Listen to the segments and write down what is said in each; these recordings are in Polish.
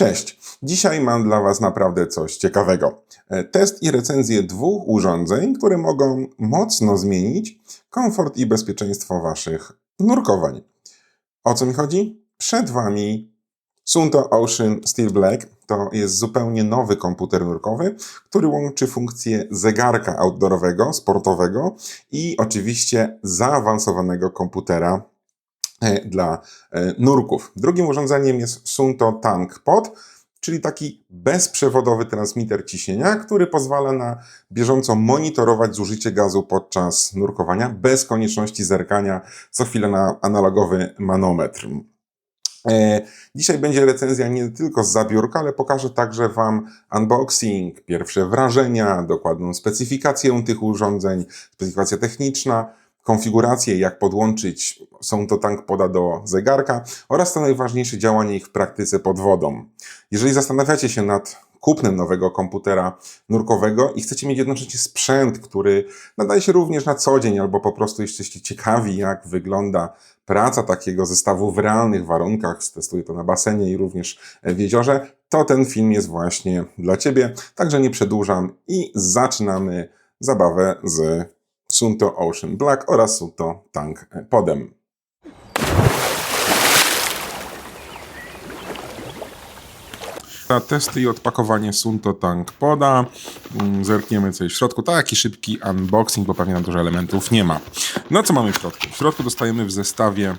Cześć! Dzisiaj mam dla Was naprawdę coś ciekawego. E, Test i recenzję dwóch urządzeń, które mogą mocno zmienić komfort i bezpieczeństwo Waszych nurkowań. O co mi chodzi? Przed Wami Sunto Ocean Steel Black. To jest zupełnie nowy komputer nurkowy, który łączy funkcję zegarka outdoorowego, sportowego i oczywiście zaawansowanego komputera dla e, nurków. Drugim urządzeniem jest Sunto Tank Pod, czyli taki bezprzewodowy transmitter ciśnienia, który pozwala na bieżąco monitorować zużycie gazu podczas nurkowania bez konieczności zerkania co chwilę na analogowy manometr. E, Dzisiaj będzie recenzja nie tylko z zabiórka, ale pokażę także Wam unboxing, pierwsze wrażenia, dokładną specyfikację tych urządzeń, specyfikacja techniczna, konfigurację, jak podłączyć są to tank poda do zegarka oraz to najważniejsze działanie ich w praktyce pod wodą. Jeżeli zastanawiacie się nad kupnem nowego komputera nurkowego i chcecie mieć jednocześnie sprzęt, który nadaje się również na co dzień, albo po prostu jesteście ciekawi, jak wygląda praca takiego zestawu w realnych warunkach, testuję to na basenie i również w jeziorze, to ten film jest właśnie dla Ciebie. Także nie przedłużam i zaczynamy zabawę z Sunto Ocean Black oraz Sunto Tank Podem. Testy i odpakowanie Sunto Tank Poda. Mm, Zerkniemy co jest w środku. Taki szybki unboxing, bo pewnie na dużo elementów nie ma. No co mamy w środku? W środku dostajemy w zestawie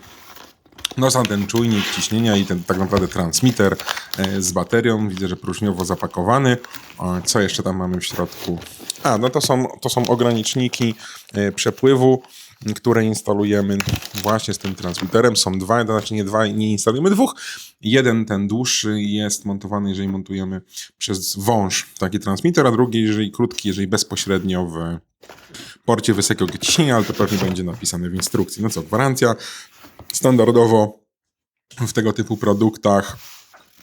no sam ten czujnik ciśnienia i ten tak naprawdę transmitter e, z baterią. Widzę, że próżniowo zapakowany. Co jeszcze tam mamy w środku? A, no to są, to są ograniczniki e, przepływu, które instalujemy właśnie z tym transmitterem. Są dwa, to znaczy nie dwa, nie instalujemy dwóch. Jeden, ten dłuższy, jest montowany, jeżeli montujemy przez wąż taki transmitter, a drugi, jeżeli krótki, jeżeli bezpośrednio w porcie wysokiego ciśnienia, ale to pewnie będzie napisane w instrukcji. No co, gwarancja standardowo w tego typu produktach.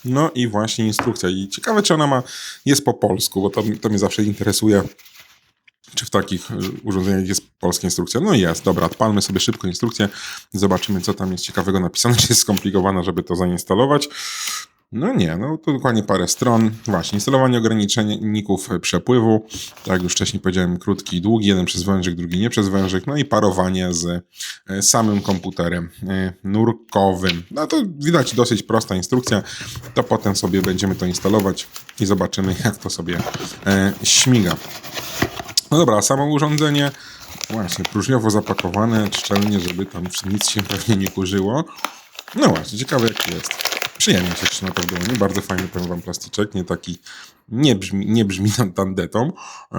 No i właśnie instrukcja. I ciekawe, czy ona ma, jest po polsku, bo to, to mnie zawsze interesuje, czy w takich y, urządzeniach jest polska instrukcja. No jest, dobra, odpalmy sobie szybko instrukcję, zobaczymy, co tam jest ciekawego napisane, czy jest skomplikowana, żeby to zainstalować. No nie, no to dokładnie parę stron. Właśnie, instalowanie ograniczeników przepływu. Tak jak już wcześniej powiedziałem, krótki i długi, jeden przez wężyk, drugi nie przez wężyk. No i parowanie z e, samym komputerem e, nurkowym. No to widać dosyć prosta instrukcja. To potem sobie będziemy to instalować i zobaczymy, jak to sobie e, śmiga. No dobra, samo urządzenie. Właśnie, próżniowo zapakowane, szczelnie, żeby tam nic się pewnie nie kurzyło. No właśnie, ciekawe jak jest. Przyjemnie się trzyma to w. Bardzo fajny, powiem wam, plastyczek. Nie taki, nie brzmi, nie brzmi tandetą.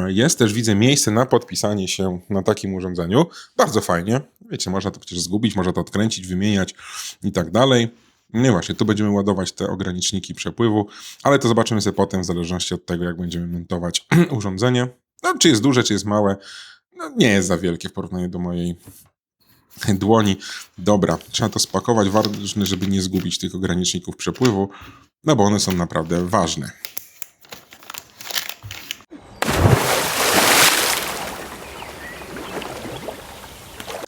Jest też, widzę, miejsce na podpisanie się na takim urządzeniu. Bardzo fajnie. Wiecie, można to przecież zgubić, można to odkręcić, wymieniać i tak dalej. No właśnie, tu będziemy ładować te ograniczniki przepływu, ale to zobaczymy sobie potem, w zależności od tego, jak będziemy montować urządzenie. No, czy jest duże, czy jest małe. No, nie jest za wielkie w porównaniu do mojej dłoni. Dobra, trzeba to spakować. Ważne, żeby nie zgubić tych ograniczników przepływu, no bo one są naprawdę ważne.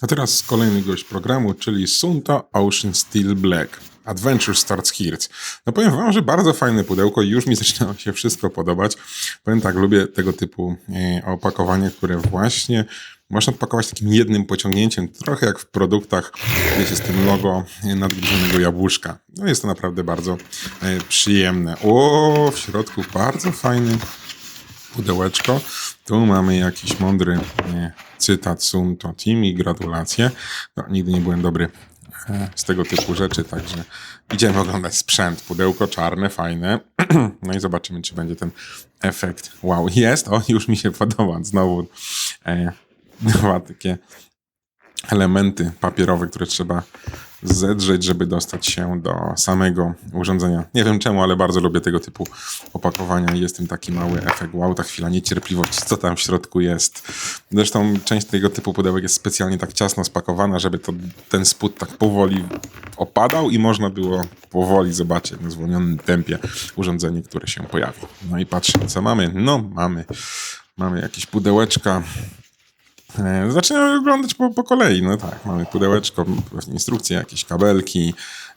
A teraz kolejny gość programu, czyli Sunta Ocean Steel Black. Adventure Starts Here. No powiem wam, że bardzo fajne pudełko i już mi zaczyna się wszystko podobać. Powiem tak, lubię tego typu e, opakowania, które właśnie można odpakować takim jednym pociągnięciem, trochę jak w produktach, wiecie, z tym logo nadgryzionego jabłuszka. No jest to naprawdę bardzo e, przyjemne. O, w środku bardzo fajny pudełeczko. Tu mamy jakiś mądry e, cytat Sunto Team i gratulacje. No, nigdy nie byłem dobry e, z tego typu rzeczy, także idziemy oglądać sprzęt. Pudełko czarne, fajne. No i zobaczymy, czy będzie ten efekt. Wow, jest, o, już mi się podoba. Znowu e, dwa takie elementy papierowe, które trzeba zedrzeć, żeby dostać się do samego urządzenia. Nie wiem czemu, ale bardzo lubię tego typu opakowania jest tym taki mały efekt. Wow, ta chwila niecierpliwości, co tam w środku jest. Zresztą część tego typu pudełek jest specjalnie tak ciasno spakowana, żeby to, ten spód tak powoli opadał i można było powoli zobaczyć na zwolnionym tempie urządzenie, które się pojawi. No i patrzymy, co mamy. No, mamy, mamy jakieś pudełeczka, Zaczynamy oglądać po, po kolei. No tak, mamy pudełeczko, instrukcje, jakieś kabelki,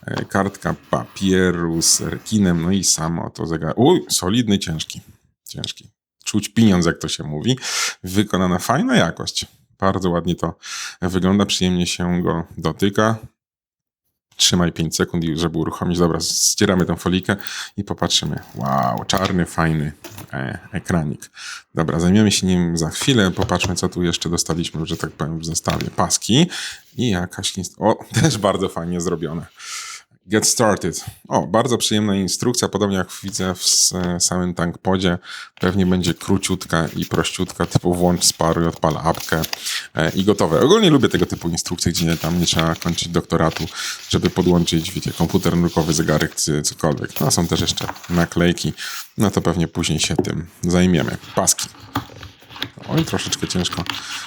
e, kartka papieru z rekinem, no i samo to zegar. Uj, solidny, ciężki. Ciężki. Czuć pieniądz, jak to się mówi. Wykonana fajna jakość. Bardzo ładnie to wygląda, przyjemnie się go dotyka. Trzymaj 5 sekund, i żeby uruchomić. Dobra, ścieramy tę folikę i popatrzymy. Wow, czarny, fajny e, ekranik. Dobra, zajmiemy się nim za chwilę. Popatrzmy, co tu jeszcze dostaliśmy, że tak powiem, w zestawie. Paski i jakaś... O, też bardzo fajnie zrobione. Get started. O, bardzo przyjemna instrukcja, podobnie jak widzę w s- samym tankpodzie. Pewnie będzie króciutka i prościutka, typu włącz sparuj, odpal apkę e, i gotowe. Ogólnie lubię tego typu instrukcje, gdzie tam nie trzeba kończyć doktoratu, żeby podłączyć, wiecie, komputer nurkowy, zegarek, cokolwiek. No, są też jeszcze naklejki, no to pewnie później się tym zajmiemy. Paski. Oj, troszeczkę ciężko,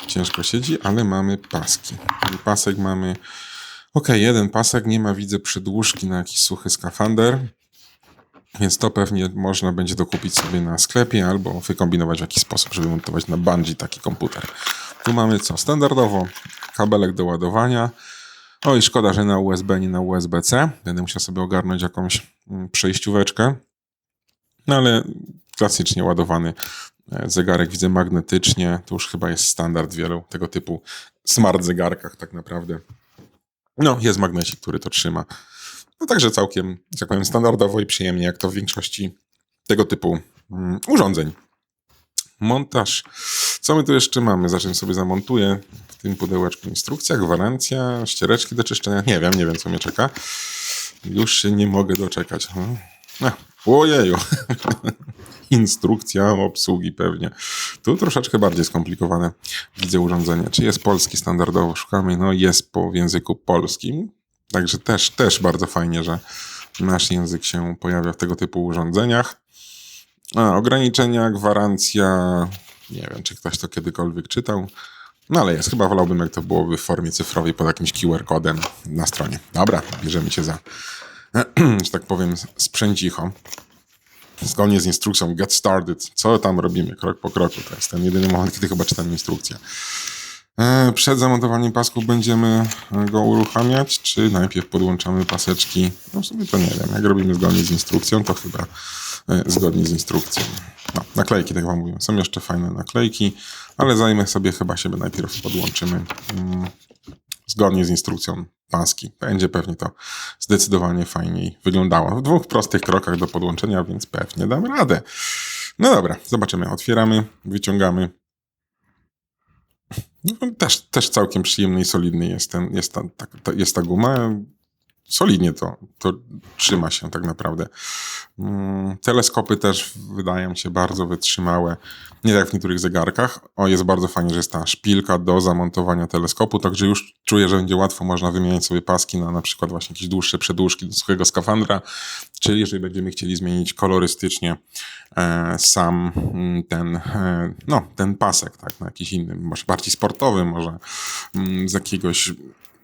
ciężko siedzi, ale mamy paski. I pasek mamy Okej, jeden pasek, nie ma widzę przedłużki na jakiś suchy skafander, więc to pewnie można będzie dokupić sobie na sklepie albo wykombinować w jakiś sposób, żeby montować na bungee taki komputer. Tu mamy co? Standardowo kabelek do ładowania. Oj, szkoda, że na USB, nie na USB-C. Będę musiał sobie ogarnąć jakąś mm, przejścióweczkę. No ale klasycznie ładowany e, zegarek widzę magnetycznie. To już chyba jest standard wielu tego typu smart zegarkach tak naprawdę. No, jest magnesik, który to trzyma. No także całkiem, tak powiem, standardowo i przyjemnie, jak to w większości tego typu mm, urządzeń. Montaż. Co my tu jeszcze mamy? Zaczynam sobie zamontuję w tym pudełeczku instrukcja, gwarancja, ściereczki do czyszczenia. Nie wiem, nie wiem, co mnie czeka. Już się nie mogę doczekać. A, ojeju. Instrukcja obsługi pewnie. Tu troszeczkę bardziej skomplikowane widzę urządzenie. Czy jest polski standardowo? Szukamy. No jest po w języku polskim. Także też, też bardzo fajnie, że nasz język się pojawia w tego typu urządzeniach. A, ograniczenia, gwarancja. Nie wiem, czy ktoś to kiedykolwiek czytał. No ale jest. Chyba wolałbym, jak to byłoby w formie cyfrowej pod jakimś QR-kodem na stronie. Dobra, bierzemy się za, że tak powiem, sprzęcicho. Zgodnie z instrukcją Get Started. Co tam robimy krok po kroku? To jest ten jedyny moment, kiedy chyba czytam instrukcję. E, Przed zamontowaniem pasków będziemy go uruchamiać, czy najpierw podłączamy paseczki? No w sumie to nie wiem. Jak robimy zgodnie z instrukcją, to chyba e, zgodnie z instrukcją. No, naklejki, tak wam mówię. Są jeszcze fajne naklejki, ale zajmę sobie chyba siebie najpierw podłączymy. Zgodnie z instrukcją paski. Będzie pewnie to zdecydowanie fajniej wyglądało. W dwóch prostych krokach do podłączenia, więc pewnie dam radę. No dobra, zobaczymy. Otwieramy, wyciągamy. No, też, też całkiem przyjemny i solidny jest, ten, jest, ta, ta, ta, jest ta guma. Solidnie to, to trzyma się tak naprawdę. Mm, Teleskopy też wydają się bardzo wytrzymałe. Nie tak jak w niektórych zegarkach. O, jest bardzo fajnie, że jest ta szpilka do zamontowania teleskopu, także już czuję, że będzie łatwo można wymieniać sobie paski na na przykład właśnie jakieś dłuższe przedłużki do suchego skafandra, czy jeżeli będziemy chcieli zmienić kolorystycznie e, sam mm, ten, e, no, ten pasek, tak, na jakiś inny, może bardziej sportowy, może mm, z jakiegoś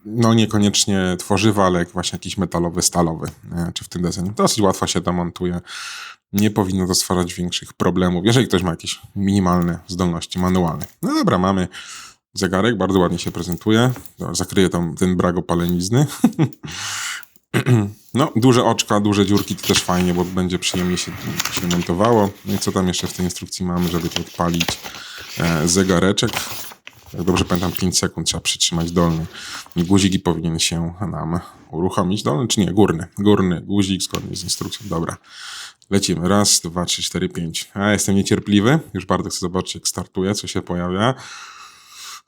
no niekoniecznie tworzywa, ale właśnie jakiś metalowy, stalowy, czy w tym desenie. Dosyć łatwo się to montuje. Nie powinno to stwarzać większych problemów, jeżeli ktoś ma jakieś minimalne zdolności manualne. No dobra, mamy zegarek, bardzo ładnie się prezentuje. Dobra, zakryję tam ten brak opalenizny. No, duże oczka, duże dziurki to też fajnie, bo będzie przyjemnie się, się montowało. No i co tam jeszcze w tej instrukcji mamy, żeby tu odpalić e, zegareczek. Jak dobrze pamiętam, 5 sekund trzeba przytrzymać dolny guzik i powinien się nam uruchomić. Dolny czy nie? Górny. Górny guzik zgodnie z instrukcją. Dobra. Lecimy. Raz, dwa, trzy, cztery, pięć. A jestem niecierpliwy. Już bardzo chcę zobaczyć, jak startuje, co się pojawia.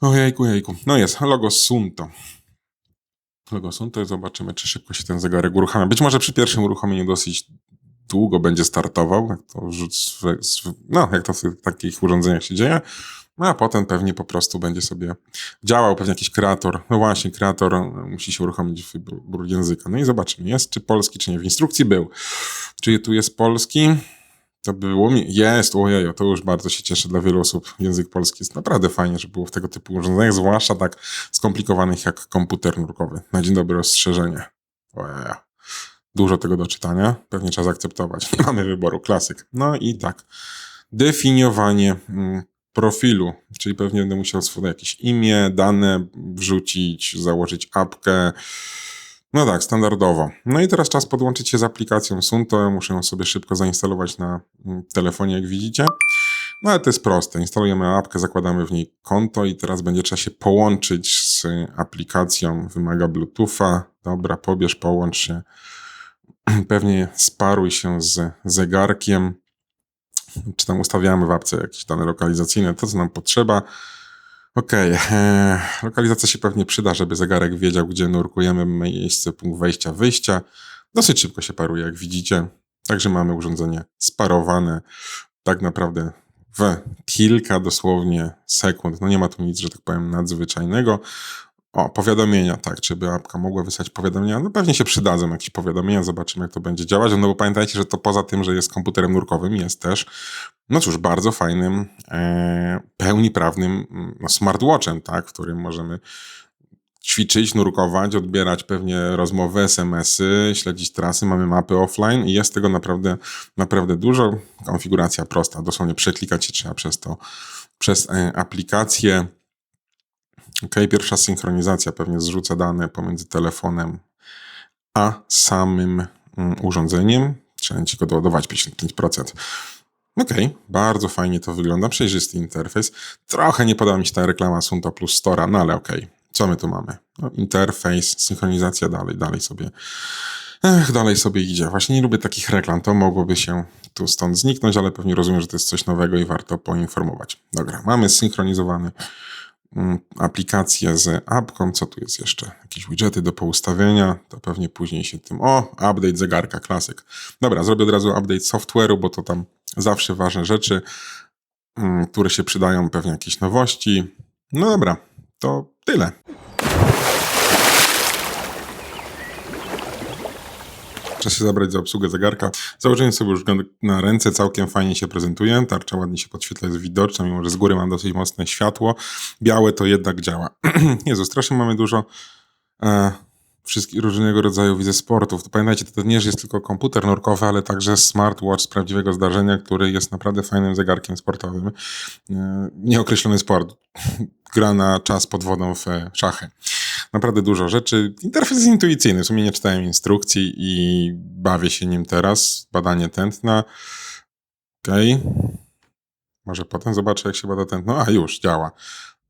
Ojejku, jejku. No jest, logo Sunto. Logo Sunto zobaczymy, czy szybko się ten zegarek uruchamia. Być może przy pierwszym uruchomieniu dosyć długo będzie startował, jak to, no, jak to w takich urządzeniach się dzieje. No a potem pewnie po prostu będzie sobie działał, pewnie jakiś kreator. No właśnie, kreator e, musi się uruchomić wybór języka. No i zobaczymy, jest czy polski, czy nie. W instrukcji był. Czy tu jest polski? To było mi. Jest, ojej, to już bardzo się cieszę dla wielu osób. Język polski jest naprawdę fajnie, że było w tego typu urządzeniach, zwłaszcza tak skomplikowanych jak komputer nurkowy. Na dzień dobry ostrzeżenie. Ojej. Dużo tego do czytania, pewnie trzeba zaakceptować. Nie mamy wyboru, klasyk. No i tak. Definiowanie mm, profilu, czyli pewnie będę musiał swoje jakieś imię, dane wrzucić, założyć apkę. No tak, standardowo. No i teraz czas podłączyć się z aplikacją Sunto. Muszę ją sobie szybko zainstalować na mm, telefonie, jak widzicie. No ale to jest proste. Instalujemy apkę, zakładamy w niej konto i teraz będzie trzeba się połączyć z aplikacją. Wymaga Bluetootha. Dobra, pobierz, połącz się. Pewnie sparuj się z zegarkiem. Czy tam ustawiamy w apce jakieś dane lokalizacyjne, to co nam potrzeba. Okej, okay. lokalizacja się pewnie przyda, żeby zegarek wiedział, gdzie nurkujemy, miejsce, punkt wejścia, wyjścia. Dosyć szybko się paruje, jak widzicie. Także mamy urządzenie sparowane tak naprawdę w kilka dosłownie sekund. No nie ma tu nic, że tak powiem, nadzwyczajnego. O, powiadomienia, tak, czy by apka mogła wysłać powiadomienia? No pewnie się przydadzą jakieś powiadomienia, zobaczymy jak to będzie działać, no bo pamiętajcie, że to poza tym, że jest komputerem nurkowym, jest też, no cóż, bardzo fajnym, e, pełni prawnym no, smartwatchem, tak, w którym możemy ćwiczyć, nurkować, odbierać pewnie rozmowy, SMS-y, śledzić trasy, mamy mapy offline i jest tego naprawdę, naprawdę dużo. Konfiguracja prosta, dosłownie przeklikać się trzeba przez to, przez e, aplikację. Ok, pierwsza synchronizacja pewnie zrzuca dane pomiędzy telefonem a samym mm, urządzeniem. Trzeba ci go doładować 55%. Ok, bardzo fajnie to wygląda, przejrzysty interfejs. Trochę nie podoba mi się ta reklama Sunto Plus Stora, no ale ok. Co my tu mamy? No, interfejs, synchronizacja dalej, dalej sobie. Ech, dalej sobie idzie. Właśnie nie lubię takich reklam. To mogłoby się tu stąd zniknąć, ale pewnie rozumiem, że to jest coś nowego i warto poinformować. Dobra, mamy zsynchronizowany Mm, aplikację z apką. Co tu jest jeszcze? Jakieś widgety do poustawienia. To pewnie później się tym. O, update zegarka, klasyk. Dobra, zrobię od razu update software'u, bo to tam zawsze ważne rzeczy, mm, które się przydają, pewnie jakieś nowości. No dobra, to tyle. Czas się zabrać za obsługę zegarka. Założenie sobie już na ręce, całkiem fajnie się prezentuje. Tarcza ładnie się podświetla, jest widoczna, mimo że z góry mam dosyć mocne światło. Białe to jednak działa. Jezu, strasznie mamy dużo e, wszystkich różnego rodzaju widzę sportów. To pamiętajcie, to nie jest tylko komputer nurkowy, ale także smartwatch z prawdziwego zdarzenia, który jest naprawdę fajnym zegarkiem sportowym. E, nieokreślony sport. Gra na czas pod wodą w szachy naprawdę dużo rzeczy. Interfejs jest intuicyjny, w sumie nie czytałem instrukcji i bawię się nim teraz. Badanie tętna. Okej. Okay. Może potem zobaczę, jak się bada tętno. A, już, działa.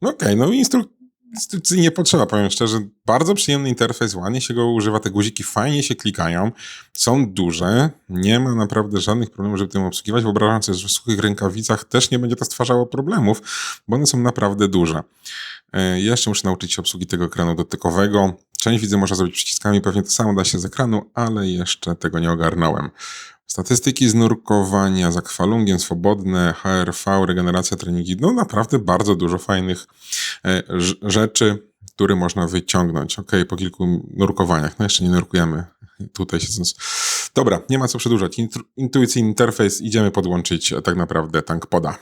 No okej, okay, no instrukcji nie potrzeba, powiem szczerze. Bardzo przyjemny interfejs, ładnie się go używa, te guziki fajnie się klikają, są duże, nie ma naprawdę żadnych problemów, żeby tym obsługiwać. Wyobrażam sobie, że w suchych rękawicach też nie będzie to stwarzało problemów, bo one są naprawdę duże. E, jeszcze muszę nauczyć się obsługi tego ekranu dotykowego. Część widzę można zrobić przyciskami, pewnie to samo da się z ekranu, ale jeszcze tego nie ogarnąłem. Statystyki z nurkowania, z akwalungiem, swobodne, HRV, regeneracja treningi. No naprawdę bardzo dużo fajnych e, rzeczy, które można wyciągnąć. Ok, po kilku nurkowaniach. No jeszcze nie nurkujemy tutaj siedząc. Dobra, nie ma co przedłużać. Intuicyjny interfejs, idziemy podłączyć tak naprawdę tank poda.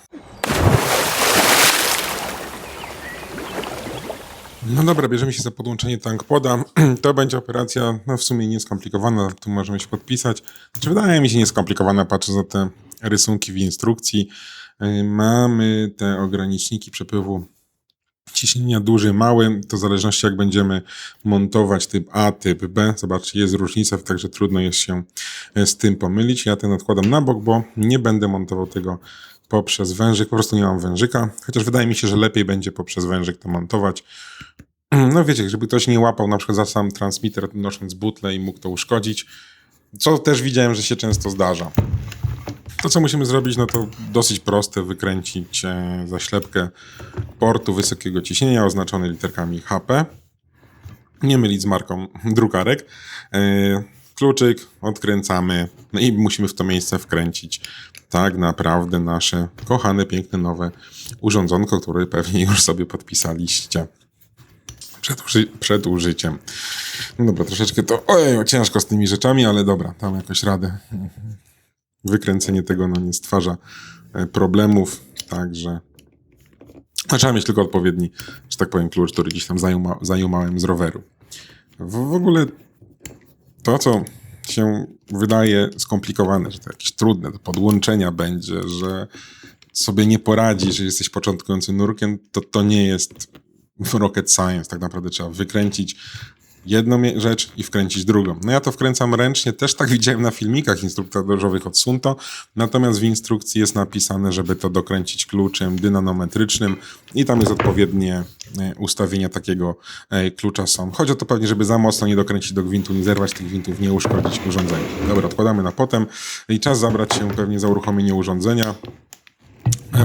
No dobra, bierzemy się za podłączenie tankpoda. To będzie operacja no w sumie nieskomplikowana, tu możemy się podpisać. Czy wydaje mi się nieskomplikowana, patrzę za te rysunki w instrukcji. Y, mamy te ograniczniki przepływu ciśnienia duży, mały, to w zależności jak będziemy montować typ A, typ B. Zobaczcie, jest różnica, także trudno jest się y, z tym pomylić. Ja ten odkładam na bok, bo nie będę montował tego poprzez wężyk. Po prostu nie mam wężyka, chociaż wydaje mi się, że lepiej będzie poprzez wężyk to montować. No wiecie, żeby ktoś nie łapał na przykład za sam transmitter nosząc butle i mógł to uszkodzić, co też widziałem, że się często zdarza. To, co musimy zrobić, no to dosyć proste, wykręcić e, zaślepkę portu wysokiego ciśnienia oznaczony literkami HP. Nie mylić z marką drukarek. Kluczyk, odkręcamy no i musimy w to miejsce wkręcić tak naprawdę nasze kochane, piękne, nowe urządzonko, które pewnie już sobie podpisaliście przed, uży przed użyciem. No dobra, troszeczkę to ojej, ciężko z tymi rzeczami, ale dobra, tam jakoś radę. Wykręcenie tego no, nie stwarza e, problemów, także trzeba mieć tylko odpowiedni, że tak powiem, klucz, który gdzieś tam zajuma zajumałem z roweru. W ogóle to, co się wydaje skomplikowane, że to jakieś trudne do podłączenia będzie, że sobie nie poradzi, że jesteś początkującym nurkiem, to to nie jest rocket science. Tak naprawdę trzeba wykręcić jedną rzecz i wkręcić drugą. No ja to wkręcam ręcznie, też tak widziałem na filmikach instruktażowych od Sunto, natomiast w instrukcji jest napisane, żeby to dokręcić kluczem dynanometrycznym i tam jest odpowiednie e, ustawienia takiego e, klucza są. Chodzi o to pewnie, żeby za mocno nie dokręcić do gwintu, nie zerwać tych gwintów, nie uszkodzić urządzenia. Dobra, odkładamy na potem i czas zabrać się pewnie za uruchomienie urządzenia.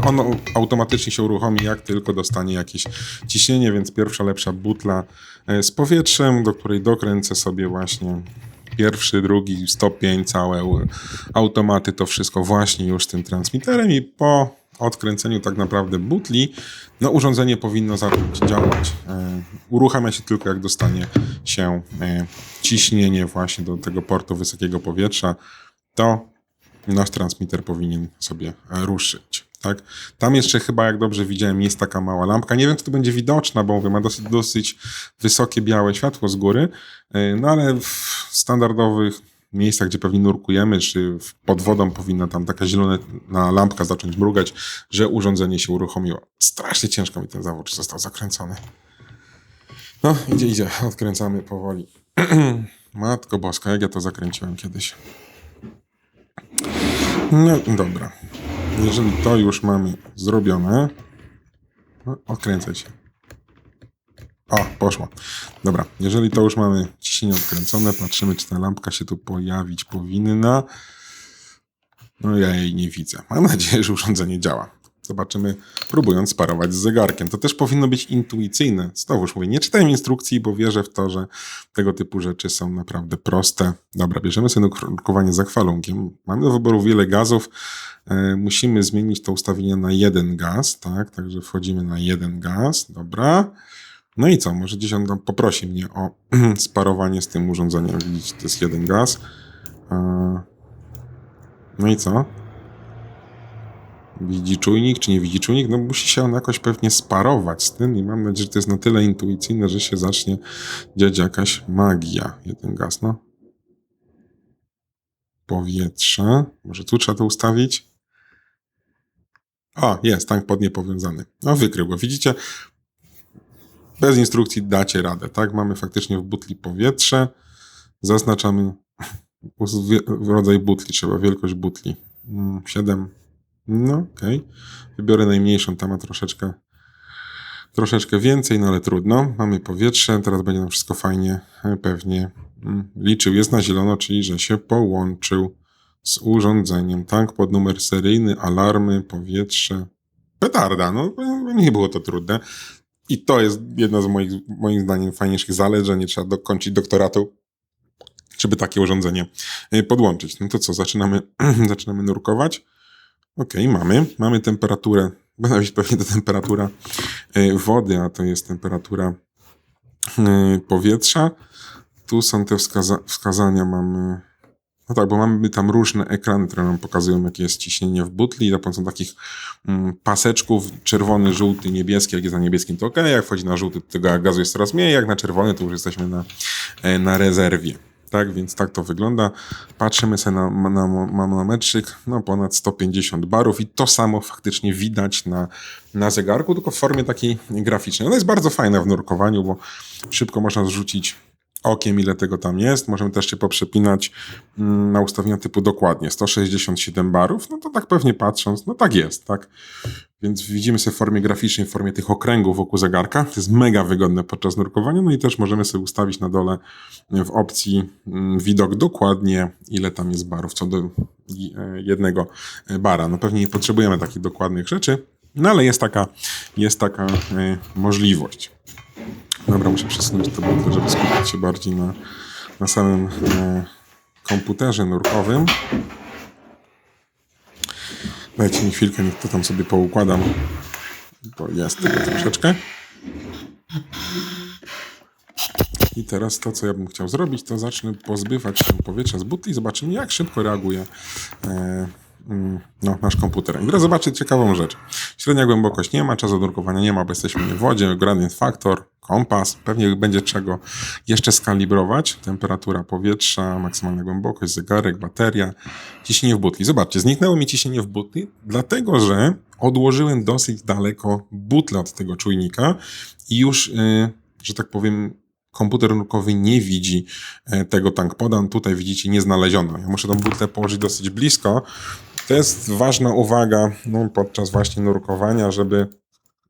Ono automatycznie się uruchomi, jak tylko dostanie jakieś ciśnienie, więc pierwsza lepsza butla e, z powietrzem, do której dokręcę sobie właśnie pierwszy, drugi stopień, całe automaty, to wszystko właśnie już tym transmiterem i po odkręceniu tak naprawdę butli, no urządzenie powinno zacząć działać. E, Uruchamia się tylko jak dostanie się e, ciśnienie właśnie do tego portu wysokiego powietrza, to nasz transmitter powinien sobie ruszyć. Tak? Tam jeszcze chyba, jak dobrze widziałem, jest taka mała lampka. Nie wiem, czy to będzie widoczna, bo mówię, ma dosyć, dosyć wysokie białe światło z góry, e, no ale w standardowych miejscach, gdzie pewnie nurkujemy, czy pod wodą powinna tam taka zielona lampka zacząć mrugać, że urządzenie się uruchomiło. Strasznie ciężko mi ten zawód został zakręcony. No, idzie, idzie. Odkręcamy powoli. Matko Boska, jak ja to zakręciłem kiedyś. No dobra. Jeżeli to już mamy zrobione, no, odkręcaj się. O, poszło. Dobra, jeżeli to już mamy ciśnienie odkręcone, patrzymy, czy ta lampka się tu pojawić powinna. No ja jej nie widzę. Mam nadzieję, że urządzenie działa. Zobaczymy, próbując sparować z zegarkiem. To też powinno być intuicyjne. Znowuż mówię, nie czytałem instrukcji, bo wierzę w to, że tego typu rzeczy są naprawdę proste. Dobra, bierzemy sobie nurkowanie za kwalunkiem. Mamy do wyboru wiele gazów. E, musimy zmienić to ustawienie na jeden gaz, tak? Także wchodzimy na jeden gaz. Dobra. No i co? Może gdzieś on tam poprosi mnie o sparowanie z tym urządzeniem. Widzicie, to jest jeden gaz. E, No i co? Widzi czujnik, czy nie widzi czujnik? No musi się on jakoś pewnie sparować z tym i mam nadzieję, że to jest na tyle intuicyjne, że się zacznie dziać jakaś magia. Jeden gaz, no. Powietrze. Może tu trzeba to ustawić? O, jest, tank podnie powiązany. No, wykrył go. Widzicie? Bez instrukcji dacie radę, tak? Mamy faktycznie w butli powietrze. Zaznaczamy rodzaj butli, trzeba wielkość butli. Mm, 7. No, okej. Wybiorę najmniejszą, tam ma troszeczkę troszeczkę więcej, no ale trudno. Mamy powietrze, teraz będzie nam wszystko fajnie, e, pewnie mm, liczył. Jest na zielono, czyli że się połączył z urządzeniem. Tank pod numer seryjny, alarmy, powietrze. Petarda, no nie było to trudne. I to jest jedna z moich, moim zdaniem, fajniejszych zalet, że nie trzeba dokończyć doktoratu, żeby takie urządzenie e, podłączyć. No to co, zaczynamy, zaczynamy nurkować. Okej, mamy. Mamy temperaturę, będę mieć pewnie to temperatura e, wody, a to jest temperatura e, powietrza. Tu są te wskaza wskazania, mamy. No tak, bo mamy tam różne ekrany, które nam pokazują, jakie jest ciśnienie w butli. Za pomocą takich mm, paseczków, czerwony, żółty, niebieski. Jak jest na niebieskim, to ok. Jak wchodzi na żółty, to tego gazu jest coraz mniej. Jak na czerwony, to już jesteśmy na, e, na rezerwie. Tak, więc tak to wygląda. Patrzymy sobie na, na, na manometrzyk, no ponad 150 barów i to samo faktycznie widać na, na zegarku, tylko w formie takiej graficznej. Ona jest bardzo fajna w nurkowaniu, bo szybko można zrzucić okiem, ile tego tam jest. Możemy też się poprzepinać mm, na ustawienia typu dokładnie 167 barów. No to tak pewnie patrząc, no tak jest, tak. Więc widzimy sobie w formie graficznej, w formie tych okręgów wokół zegarka. To jest mega wygodne podczas nurkowania. No i też możemy sobie ustawić na dole w opcji mm, widok dokładnie, ile tam jest barów co do e, jednego e, bara. No pewnie nie potrzebujemy takich dokładnych rzeczy, no ale jest taka, jest taka e, możliwość. Dobra, muszę przesunąć to butlę, żeby skupić się bardziej na, na samym e, komputerze nurkowym. Dajcie mi chwilkę, niech to tam sobie poukładam, bo jest tego troszeczkę. I teraz to, co ja bym chciał zrobić, to zacznę pozbywać się powietrza z butli i zobaczymy, jak szybko reaguje e, no, nasz komputer. I teraz zobaczcie ciekawą rzecz. Średnia głębokość nie ma, czas odnurkowania nie ma, bo jesteśmy w wodzie, gradient factor, kompas, pewnie będzie czego jeszcze skalibrować. Temperatura powietrza, maksymalna głębokość, zegarek, bateria, ciśnienie w butli. Zobaczcie, zniknęło mi ciśnienie w butli, dlatego że odłożyłem dosyć daleko butlę od tego czujnika i już, yy, że tak powiem, komputer nurkowy nie widzi e, tego tankpoda. Tutaj widzicie, nie znaleziono. Ja muszę tą butlę położyć dosyć blisko. To jest ważna uwaga no, podczas właśnie nurkowania, żeby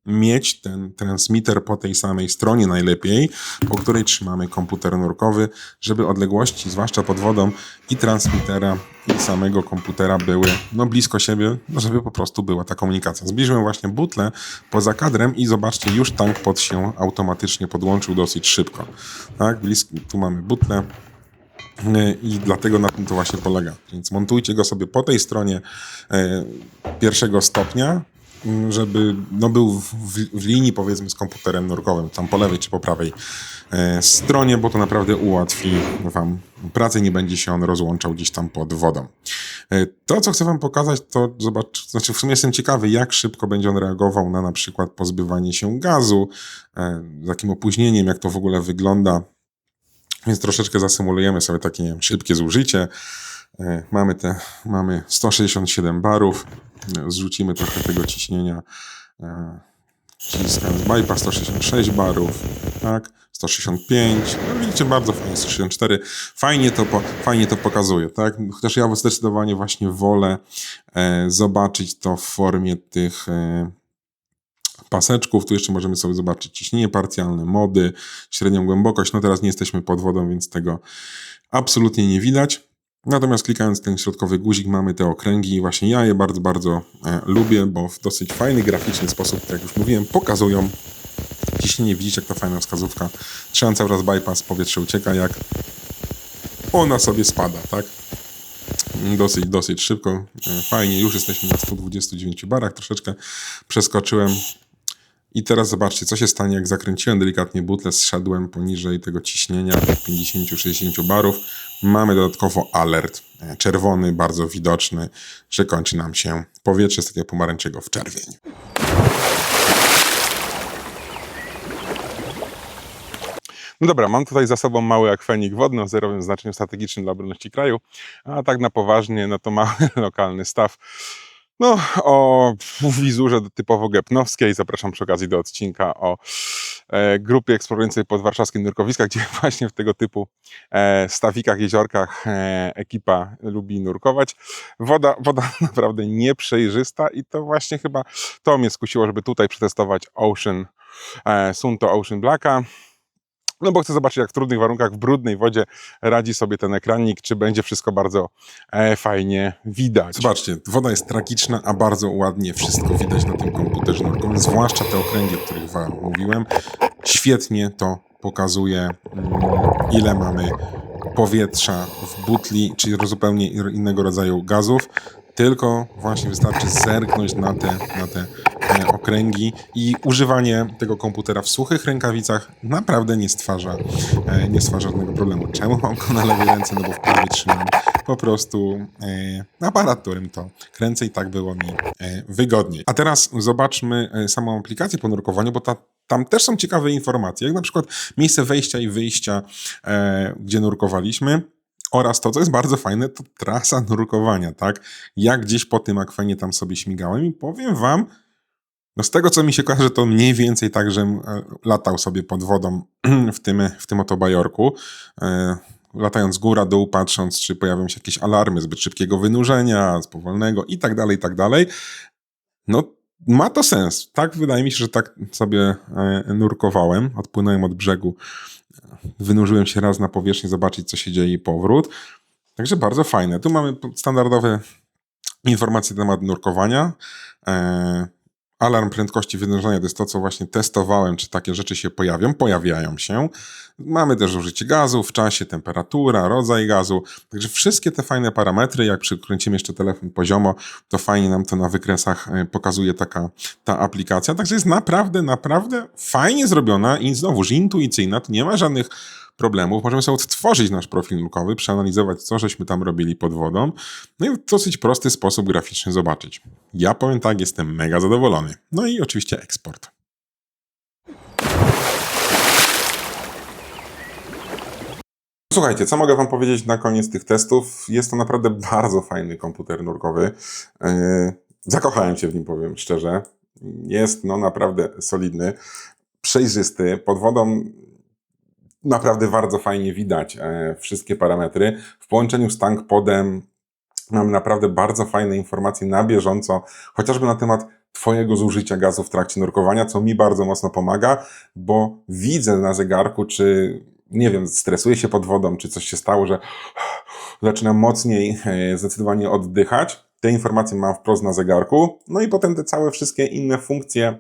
mieć ten transmitter po tej samej stronie najlepiej, po której trzymamy komputer nurkowy, żeby odległości, zwłaszcza pod wodą, i transmitera, i samego komputera były no, blisko siebie, no, żeby po prostu była ta komunikacja. Zbliżyłem właśnie butlę poza kadrem i zobaczcie, już tank pod się automatycznie podłączył dosyć szybko. Tak, blisko, tu mamy butlę, i dlatego na tym to właśnie polega. Więc montujcie go sobie po tej stronie e, pierwszego stopnia, m, żeby no, był w, w, linii powiedzmy z komputerem nurkowym, tam po lewej czy po prawej e, stronie, bo to naprawdę ułatwi Wam pracę, nie będzie się on rozłączał gdzieś tam pod wodą. To, co chcę Wam pokazać, to zobacz, znaczy w sumie jestem ciekawy, jak szybko będzie on reagował na na przykład pozbywanie się gazu, z jakim opóźnieniem, jak to w ogóle wygląda. Więc troszeczkę zasymulujemy sobie takie nie wiem, szybkie zużycie. E, Mamy, te, mamy 167 barów. E, Zrzucimy trochę tego ciśnienia. Ciskając bypass 166 barów, tak? 165. No widzicie, bardzo fajnie, 164. Fajnie to, po, fajnie to pokazuje, tak? Chociaż ja zdecydowanie właśnie wolę e, zobaczyć to w formie tych e, paseczków. Tu jeszcze możemy sobie zobaczyć ciśnienie parcjalne, mody, średnią głębokość. No teraz nie jesteśmy pod wodą, więc tego absolutnie nie widać. Natomiast klikając ten środkowy guzik mamy te okręgi i właśnie ja je bardzo, bardzo e, lubię, bo w dosyć fajny, graficzny sposób, tak jak już mówiłem, pokazują ciśnienie. Widzicie, jak ta fajna wskazówka. Trzymam cały raz bypass, powietrze ucieka, jak ona sobie spada, tak? Dosyć, dosyć szybko, e, fajnie. Już jesteśmy na 129 barach, troszeczkę przeskoczyłem. I teraz zobaczcie, co się stanie, jak zakręciłem delikatnie butlę, zszedłem poniżej tego ciśnienia 50-60 barów. Mamy dodatkowo alert e, czerwony, bardzo widoczny, że kończy nam się powietrze z takiego pomarańczego w czerwień. No dobra, mam tutaj za sobą mały akwenik wodny o zerowym znaczeniu strategicznym dla obronności kraju, a tak na poważnie, no to mały lokalny staw. No, o wizurze typowo gepnowskiej. Zapraszam przy okazji do odcinka o e, grupie eksplorującej podwarszawskie nurkowiska, gdzie właśnie w tego typu e, stawikach, jeziorkach e, ekipa lubi nurkować. Woda, woda naprawdę nieprzejrzysta i to właśnie chyba to mnie skusiło, żeby tutaj przetestować Ocean, Sunto Ocean Blacka. No bo chcę zobaczyć, jak w trudnych warunkach, w brudnej wodzie radzi sobie ten ekranik, czy będzie wszystko bardzo e, fajnie widać. Zobaczcie, woda jest tragiczna, a bardzo ładnie wszystko widać na tym komputerze nurkowym, zwłaszcza te okręgi, o których Wam mówiłem. Świetnie to pokazuje, mm, ile mamy powietrza w butli, czyli zupełnie innego rodzaju gazów. Tylko właśnie wystarczy zerknąć na te, na te e, okręgi i używanie tego komputera w suchych rękawicach naprawdę nie stwarza, e, nie stwarza żadnego problemu. Czemu mam go na lewej ręce? No bo w prawej trzymam po prostu e, aparat, którym to kręcę i tak było mi wygodniej. A teraz zobaczmy samą aplikację po nurkowaniu, bo ta, tam też są ciekawe informacje, jak na przykład miejsce wejścia i wyjścia, gdzie nurkowaliśmy. Oraz to, co jest bardzo fajne, to trasa nurkowania, tak? Ja gdzieś po tym akwenie tam sobie śmigałem i powiem wam, no z tego co mi się kojarzy, to mniej więcej tak, że e, latał sobie pod wodą w tym, w tym oto bajorku. E, latając góra, dół, patrząc, czy pojawią się jakieś alarmy zbyt szybkiego wynurzenia, z powolnego i tak dalej, i tak dalej. No, ma to sens. Tak, wydaje mi się, że tak sobie e, nurkowałem. Odpłynąłem od brzegu wynurzyłem się raz na powierzchnię, zobaczyć, co się dzieje i powrót. Także bardzo fajne. Tu mamy standardowe informacje na temat nurkowania. Alarm prędkości wynurzenia to jest to, co właśnie testowałem, czy takie rzeczy się pojawią. Pojawiają się. Mamy też użycie gazu w czasie, temperatura, rodzaj gazu. Także wszystkie te fajne parametry, jak przykręcimy jeszcze telefon poziomo, to fajnie nam to na wykresach e, pokazuje taka ta aplikacja. Także jest naprawdę, naprawdę fajnie zrobiona i znowuż intuicyjna. Tu nie ma żadnych problemów. Możemy sobie odtworzyć nasz profil nurkowy, przeanalizować, co żeśmy tam robili pod wodą, no i w dosyć prosty sposób graficzny zobaczyć. Ja powiem tak, jestem mega zadowolony. No i oczywiście eksport. Słuchajcie, co mogę Wam powiedzieć na koniec tych testów? Jest to naprawdę bardzo fajny komputer nurkowy. Yy, zakochałem się w nim, powiem szczerze. Jest no naprawdę solidny, przejrzysty. Pod wodą naprawdę bardzo fajnie widać e, wszystkie parametry. W połączeniu z TankPodem mamy naprawdę bardzo fajne informacje na bieżąco, chociażby na temat Twojego zużycia gazu w trakcie nurkowania, co mi bardzo mocno pomaga, bo widzę na zegarku, czy nie wiem, stresuję się pod wodą, czy coś się stało, że zaczynam mocniej e, zdecydowanie oddychać. Te informacje mam wprost na zegarku. No i potem te całe wszystkie inne funkcje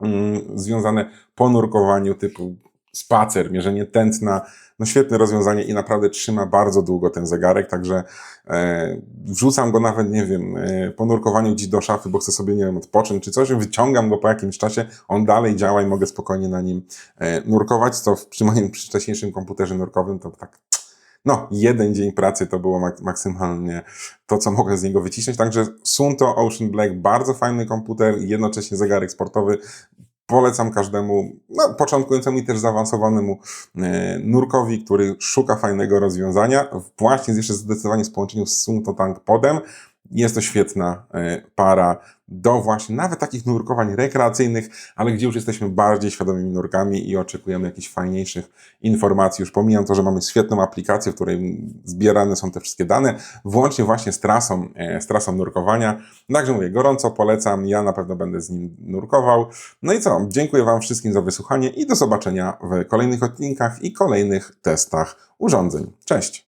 mm, związane po nurkowaniu, typu spacer, mierzenie tętna. No świetne rozwiązanie i naprawdę trzyma bardzo długo ten zegarek, także e, wrzucam go nawet, nie wiem, e, po nurkowaniu gdzieś do szafy, bo chcę sobie, nie wiem, odpocząć czy coś, wyciągam go po jakimś czasie, on dalej działa i mogę spokojnie na nim e, nurkować, co w, przy moim wcześniejszym komputerze nurkowym to tak no, jeden dzień pracy to było mak maksymalnie to, co mogłem z niego wycisnąć. Także Sunto Ocean Black, bardzo fajny komputer, jednocześnie zegarek sportowy. Polecam każdemu, no, początkującemu i też zaawansowanemu e, nurkowi, który szuka fajnego rozwiązania. Właśnie jeszcze zdecydowanie z połączeniu z Sunto Tank Podem. Jest to świetna e, para do właśnie nawet takich nurkowań rekreacyjnych, ale gdzie już jesteśmy bardziej świadomymi nurkami i oczekujemy jakichś fajniejszych informacji. Już pomijam to, że mamy świetną aplikację, w której zbierane są te wszystkie dane, włącznie właśnie z trasą, e, z trasą nurkowania. Także mówię, gorąco polecam, ja na pewno będę z nim nurkował. No i co, dziękuję Wam wszystkim za wysłuchanie i do zobaczenia w kolejnych odcinkach i kolejnych testach urządzeń. Cześć!